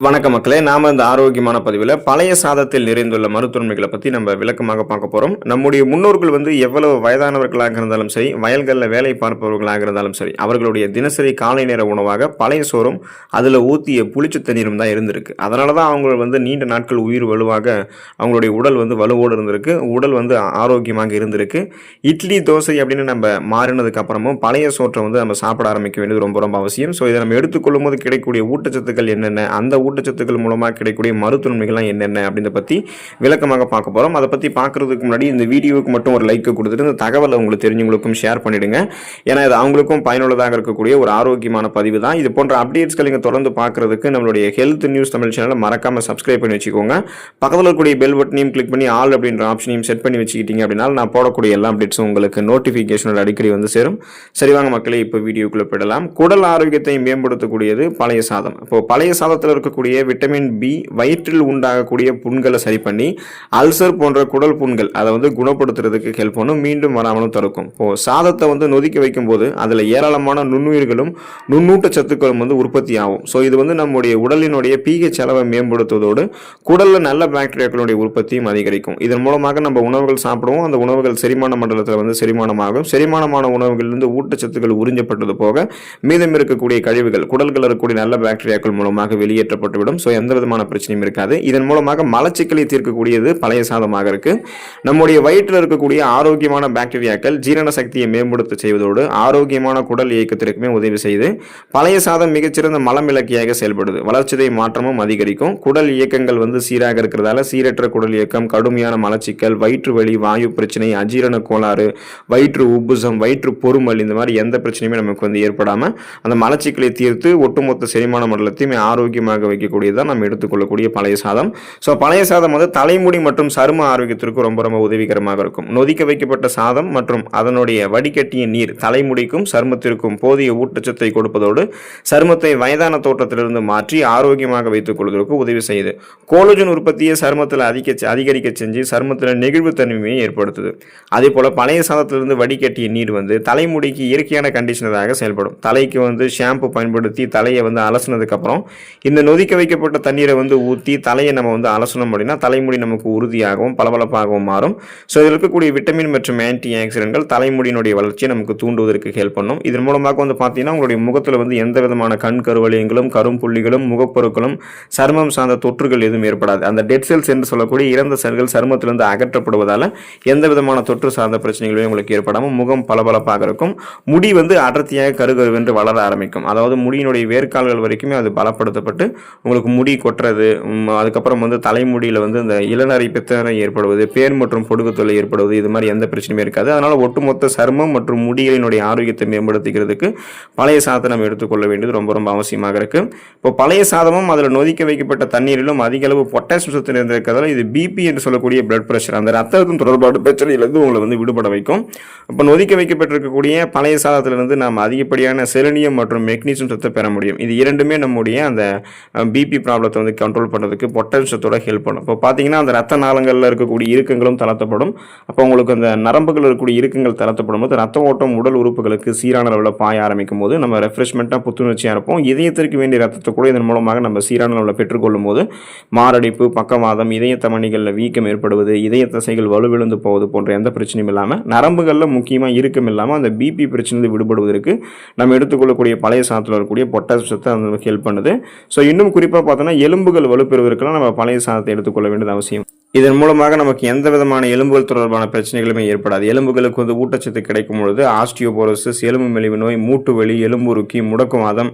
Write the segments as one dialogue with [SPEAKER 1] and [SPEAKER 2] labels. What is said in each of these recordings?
[SPEAKER 1] வணக்க மக்களே நாம இந்த ஆரோக்கியமான பதிவில் பழைய சாதத்தில் நிறைந்துள்ள மருத்துவமைகளை பற்றி நம்ம விளக்கமாக பார்க்க போகிறோம் நம்முடைய முன்னோர்கள் வந்து எவ்வளவு வயதானவர்களாக இருந்தாலும் சரி வயல்களில் வேலை பார்ப்பவர்களாக இருந்தாலும் சரி அவர்களுடைய தினசரி காலை நேர உணவாக பழைய சோறும் அதில் ஊற்றிய புளிச்ச தண்ணீரும் தான் இருந்திருக்கு. அதனால தான் அவங்க வந்து நீண்ட நாட்கள் உயிர் வலுவாக அவங்களுடைய உடல் வந்து வலுவோடு இருந்திருக்கு உடல் வந்து ஆரோக்கியமாக இருந்திருக்கு. இட்லி தோசை அப்படின்னு நம்ம மாறினதுக்கு அப்புறமும் பழைய சோற்றை வந்து நம்ம சாப்பிட ஆரம்பிக்க வேண்டியது ரொம்ப ரொம்ப அவசியம். ஸோ இதை நம்ம எடுத்துக்கொள்ளும் போது கிடைக்கக்கூடிய ஊட்டச்சத்துக்கள் என்னென்ன அந்த ஊட்டச்சத்துக்கள் மூலமாக கிடைக்கக்கூடிய மருத்துவமைகள்லாம் என்னென்ன அப்படின்றத பற்றி விளக்கமாக பார்க்க போகிறோம் அதை பற்றி பார்க்குறதுக்கு முன்னாடி இந்த வீடியோவுக்கு மட்டும் ஒரு லைக் கொடுத்துட்டு இந்த தகவலை உங்களுக்கு தெரிஞ்சவங்களுக்கும் ஷேர் பண்ணிவிடுங்க ஏன்னா இது அவங்களுக்கும் பயனுள்ளதாக இருக்கக்கூடிய ஒரு ஆரோக்கியமான பதிவு தான். இது போன்ற அப்டேட்ஸ்கள் நீங்கள் தொடர்ந்து பார்க்குறதுக்கு நம்மளுடைய ஹெல்த் நியூஸ் தமிழ் சேனலை மறக்காமல் சப்ஸ்கிரைப் பண்ணி வச்சுக்கோங்க. பக்கத்தில் இருக்கக்கூடிய பெல் பட்டனையும் கிளிக் பண்ணி ஆல் அப்படின்ற ஆப்ஷனையும் செட் பண்ணி வச்சுக்கிட்டீங்க அப்படின்னா நான் போடக்கூடிய எல்லா அப்டேட்ஸும் உங்களுக்கு நோட்டிஃபிகேஷனோட அடிக்கடி வந்து சேரும். சரி வாங்க மக்களே இப்போ வீடியோக்குள்ளே போயிடலாம். குடல் ஆரோக்கியத்தை மேம்படுத்தக்கூடியது பழைய சாதம். இப்போ பழைய சாதத்தில் இருக்கக்கூடிய விட்டமின் பி வயிற்றில் உண்டாகக்கூடிய புண்களை சரி பண்ணி அல்சர் போன்ற குடல் புண்கள் அதை வந்து குணப்படுத்துறதுக்கு ஹெல்ப் பண்ணும் மீண்டும் வராமலும் தடுக்கும். இப்போ சாதத்தை வந்து நொதுக்கி வைக்கும்போது அதில் ஏராளமான நுண்ணுயிர்களும் நுண்ணூட்ட சத்துக்களும் வந்து உற்பத்தி ஆகும். ஸோ இது வந்து நம்முடைய உடலினுடைய பிஹெச் அளவை மேம்படுத்துவதோடு குடலில் நல்ல பாக்டீரியாக்களுடைய உற்பத்தியும் அதிகரிக்கும். இதன் மூலமாக நம்ம உணவுகள் சாப்பிடுவோம். அந்த உணவுகள் செரிமான மண்டலத்தில் வந்து செரிமானமாகும். செரிமானமான உணவுகளிலிருந்து ஊட்டச்சத்துக்கள் உறிஞ்சப்பட்டது போக மீதம் இருக்கக்கூடிய கழிவுகள் குடல்கள் இருக்கக்கூடிய நல்ல பாக்டீரியாக்கள் மூலமாக வெளியேற்றப்படும். போட்டுவிடும். ஸோ எந்த விதமான பிரச்சனையும் இருக்காது. இதன் மூலமாக மலச்சிக்கலை தீர்க்கக்கூடியது பழைய சாதமாக இருக்குது நம்முடைய வயிற்றில் இருக்கக்கூடிய ஆரோக்கியமான பாக்டீரியாக்கள் ஜீரண சக்தியை மேம்படுத்த செய்வதோடு ஆரோக்கியமான குடல் இயக்கத்திற்குமே உதவி செய்து பழைய சாதம் மிகச்சிறந்த மலமிளக்கியாக செயல்படுது. வளர்ச்சிதை மாற்றமும் அதிகரிக்கும். குடல் இயக்கங்கள் வந்து சீராக இருக்கிறதால சீரற்ற குடல் இயக்கம் கடுமையான மலச்சிக்கல் வயிற்று வலி வாயு பிரச்சனை அஜீரண கோளாறு வயிற்று உப்புசம் வயிற்று பொறுமல் இந்த மாதிரி எந்த பிரச்சனையுமே நமக்கு வந்து ஏற்படாமல் அந்த மலச்சிக்கலை தீர்த்து ஒட்டுமொத்த செரிமான மண்டலத்தையும் ஆரோக்கியமாக வைக்கக்கூடியதான் நம்ம எடுத்துக்கொள்ளக்கூடிய பழைய சாதம். ஸோ பழைய சாதம் வந்து தலைமுடி மற்றும் சரும ஆரோக்கியத்திற்கு ரொம்ப ரொம்ப உதவிகரமாக இருக்கும். நொதிக்க வைக்கப்பட்ட சாதம் மற்றும் அதனுடைய வடிகட்டிய நீர் தலைமுடிக்கும் சருமத்திற்கும் போதிய ஊட்டச்சத்தை கொடுப்பதோடு சருமத்தை வயதான தோற்றத்திலிருந்து மாற்றி ஆரோக்கியமாக வைத்துக் கொள்வதற்கு உதவி செய்யுது. கோலோஜன் உற்பத்தியை சருமத்தில் அதிக அதிகரிக்க செஞ்சு சருமத்தில் நெகிழ்வுத்தன்மையை ஏற்படுத்துது. அதே போல் பழைய சாதத்திலிருந்து வடிகட்டிய நீர் வந்து தலைமுடிக்கு இயற்கையான கண்டிஷனராக செயல்படும். தலைக்கு வந்து ஷாம்பு பயன்படுத்தி தலையை வந்து அலசினதுக்கப்புறம் இந்த நொதிக்க வைக்கப்பட்ட தண்ணீரை வந்து ஊற்றி தலையை நம்ம வந்து அலசணும் அப்படின்னா தலைமுடி நமக்கு உறுதியாகவும் பளபளப்பாகவும் மாறும். ஸோ இதில் இருக்கக்கூடிய விட்டமின் மற்றும் ஆன்டி ஆக்சிடென்ட்கள் தலைமுடியினுடைய வளர்ச்சியை நமக்கு தூண்டுவதற்கு ஹெல்ப் பண்ணும். இதன் மூலமாக வந்து பார்த்தீங்கன்னா உங்களுடைய முகத்தில் வந்து எந்த விதமான கண் கருவளையங்களும் கரும்புள்ளிகளும் முகப்பொருட்களும் சருமம் சார்ந்த தொற்றுகள் எதுவும் ஏற்படாது. அந்த டெட் செல்ஸ் என்று சொல்லக்கூடிய இறந்த செல்கள் சருமத்திலிருந்து அகற்றப்படுவதால் எந்த விதமான தொற்று சார்ந்த பிரச்சனைகளுமே உங்களுக்கு ஏற்படாமல் முகம் பளபளப்பாக இருக்கும். முடி வந்து அடர்த்தியாக கருகருவென்று வளர ஆரம்பிக்கும். அதாவது முடியினுடைய வேர்க்கால்கள் வரைக்குமே அது பலப்படுத்தப்பட்டு உங்களுக்கு முடி கொட்டுறது அதுக்கப்புறம் வந்து தலைமுடியில் வந்து இந்த இளநரை பித்தனை ஏற்படுவது பேர் மற்றும் பொடுகு தொல்லை ஏற்படுவது இது மாதிரி எந்த பிரச்சனையுமே இருக்காது. அதனால் ஒட்டுமொத்த சருமம் மற்றும் முடிகளினுடைய ஆரோக்கியத்தை மேம்படுத்திக்கிறதுக்கு பழைய சாதத்தை நம்ம எடுத்துக்கொள்ள வேண்டியது ரொம்ப ரொம்ப அவசியமாக இருக்குது இப்போ பழைய சாதமும் அதில் நொதிக்க வைக்கப்பட்ட தண்ணீரிலும் அதிக அளவு பொட்டாசியம் சத்து நிறைந்திருக்கிறதால இது பிபி என்று சொல்லக்கூடிய பிளட் ப்ரெஷர் அந்த ரத்தத்தின் தொடர்பாடு பிரச்சனையிலிருந்து உங்களை வந்து விடுபட வைக்கும். இப்போ நொதிக்க வைக்கப்பட்டிருக்கக்கூடிய பழைய சாதத்திலிருந்து நாம் அதிகப்படியான செலினியம் மற்றும் மெக்னீசியம் சத்தை பெற முடியும். இது இரண்டுமே நம்முடைய அந்த பிபி ப்ராப்ளத்தை வந்து கண்ட்ரோல் பண்ணுறதுக்கு பொட்டாசியம் ஹெல்ப் பண்ணும். இப்போ பார்த்தீங்கன்னா அந்த ரத்த நாளங்களில் இருக்கக்கூடிய இறுக்கங்களும் தளர்த்தப்படும். அப்போ உங்களுக்கு அந்த நரம்புகள் இருக்கக்கூடிய இறுக்கங்கள் தளர்த்தப்படும் போது ரத்த ஓட்டம் உடல் உறுப்புகளுக்கு சீரான அளவில் பாய ஆரம்பிக்கும் போது நம்ம ரெஃப்ரெஷ்மெண்ட்டாக புத்துணர்ச்சியாக இருப்போம். இதயத்திற்கு வேண்டிய ரத்தத்தை கூட இதன் மூலமாக நம்ம சீரான அளவில் பெற்றுக்கொள்ளும் போது மாரடைப்பு பக்கவாதம் இதய தமணிகளில் வீக்கம் ஏற்படுவது இதய தசைகள் வலுவிழுந்து போவது போன்ற எந்த பிரச்சனையும் இல்லாமல் நரம்புகளில் முக்கியமாக இறுக்கம் இல்லாமல் அந்த பிபி பிரச்சனையில் விடுபடுவதற்கு நம்ம எடுத்துக்கொள்ளக்கூடிய பழைய சாதத்தில் இருக்கக்கூடிய பொட்டாசியத்தை அந்த ஹெல்ப் பண்ணுது. ஸோ இன்னும் குறிப்பாக பார்த்தோன்னா எலும்புகள் வலுப்பெறுவதற்கெல்லாம் நம்ம பழைய சாதத்தை எடுத்துக்கொள்ள வேண்டியது அவசியம். இதன் மூலமாக நமக்கு எந்த விதமான எலும்புகள் தொடர்பான பிரச்சனைகளுமே ஏற்படாது. எலும்புகளுக்கு வந்து ஊட்டச்சத்து கிடைக்கும் பொழுது ஆஸ்டியோபோரோசிஸ் எலும்பு மெலிவு நோய் மூட்டு வலி எலும்புருக்கி முடக்குவாதம்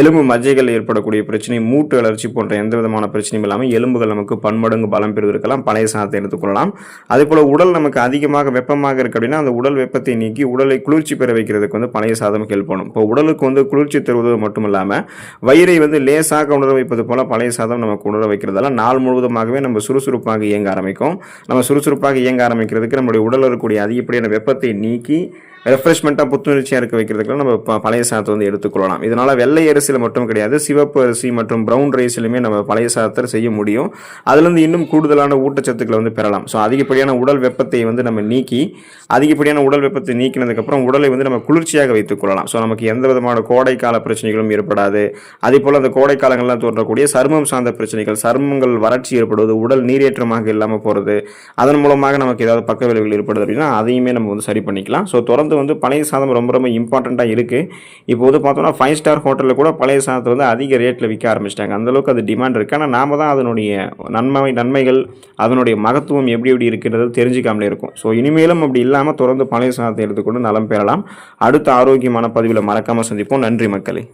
[SPEAKER 1] எலும்பு மஜ்ஜைகள் ஏற்படக்கூடிய பிரச்சனை மூட்டு அலர்ச்சி போன்ற எந்த விதமான பிரச்சனையும் இல்லாமல் எலும்புகள் நமக்கு பன்மடங்கு பலம் பெறுவதற்கெல்லாம் பழைய சாதத்தை எடுத்துக்கொள்ளலாம் அதேபோல் உடல் நமக்கு அதிகமாக வெப்பமாக இருக்கு அப்படின்னா அந்த உடல் வெப்பத்தை நீக்கி உடலை குளிர்ச்சி பெற வைக்கிறதுக்கு வந்து பழைய சாதம் ஹெல்ப் பண்ணும். இப்போ உடலுக்கு வந்து குளிர்ச்சி தருவது மட்டும் இல்லாமல் வயிறை வந்து லேசாக உணர்வு வைப்பது போல பழைய சாதம் நமக்கு உணர வைக்கிறதால நாள் முழுவதுமாகவே நம்ம சுறுசுறுப்பாக இயங்க ஆரம்பிக்கும். நம்ம சுறுசுறுப்பாக இயங்க ஆரம்பிக்கிறதுக்கு நம்மளுடைய உடலில் இருக்கக்கூடிய அதிகப்படியான வெப்பத்தை நீக்கி ரெஃப்ரெஷ்மெண்ட்டாக புத்துணர்ச்சியாக இருக்க வைக்கிறதுக்கெல்லாம் நம்ம பழைய சாதத்தை வந்து எடுத்துக்கொள்ளலாம். இதனால் வெள்ளை அரிசியில் மட்டும் கிடையாது சிவப்பு அரிசி மற்றும் ப்ரௌன் ரைஸ்லையுமே நம்ம பழைய சாதத்தை செய்ய முடியும். அதுலேருந்து இன்னும் கூடுதலான ஊட்டச்சத்துக்களை வந்து பெறலாம். ஸோ அதிகப்படியான உடல் வெப்பத்தை வந்து நம்ம நீக்கி அதிகப்படியான உடல் வெப்பத்தை நீக்கினதுக்கப்புறம் உடலை வந்து நம்ம குளிர்ச்சியாக வைத்துக் கொள்ளலாம் ஸோ நமக்கு எந்த விதமான கோடைக்கால பிரச்சனைகளும் ஏற்படாது. அதே போல் அந்த கோடை காலங்கள்லாம் தோன்றக்கூடிய சருமம் சார்ந்த பிரச்சனைகள் சர்மங்கள் வறட்சி ஏற்படுவது உடல் நீரேற்றமாக இல்லாமல் போகிறது அதன் மூலமாக நமக்கு ஏதாவது பக்க விளைவுகள் ஏற்படுது அப்படின்னா அதையுமே நம்ம வந்து சரி பண்ணிக்கலாம். ஸோ தொடர்ந்து வந்து பழைய சாதம் ரொம்ப ரொம்ப இம்பார்ட்டண்ட்டாக இருக்குது இப்போ வந்து பார்த்தோம்னா ஃபைவ் ஸ்டார் ஹோட்டலில் கூட பழைய சாதத்தை வந்து அதிக ரேட்டில் விற்க ஆரம்பிச்சிட்டாங்க. அந்தளவுக்கு அது டிமாண்ட் இருக்குது ஆனால் நாம் தான் அதனுடைய நன்மை நன்மைகள் அதனுடைய மகத்துவம் எப்படி எப்படி இருக்கிறது தெரிஞ்சுக்காமலே இருக்கும். ஸோ இனிமேலும் அப்படி இல்லாமல் தொடர்ந்து பழைய சாதத்தை எடுத்துக்கொண்டு நலம் பெறலாம். அடுத்த ஆரோக்கியமான பதிவில் மறக்காமல் சந்திப்போம். நன்றி மக்களே.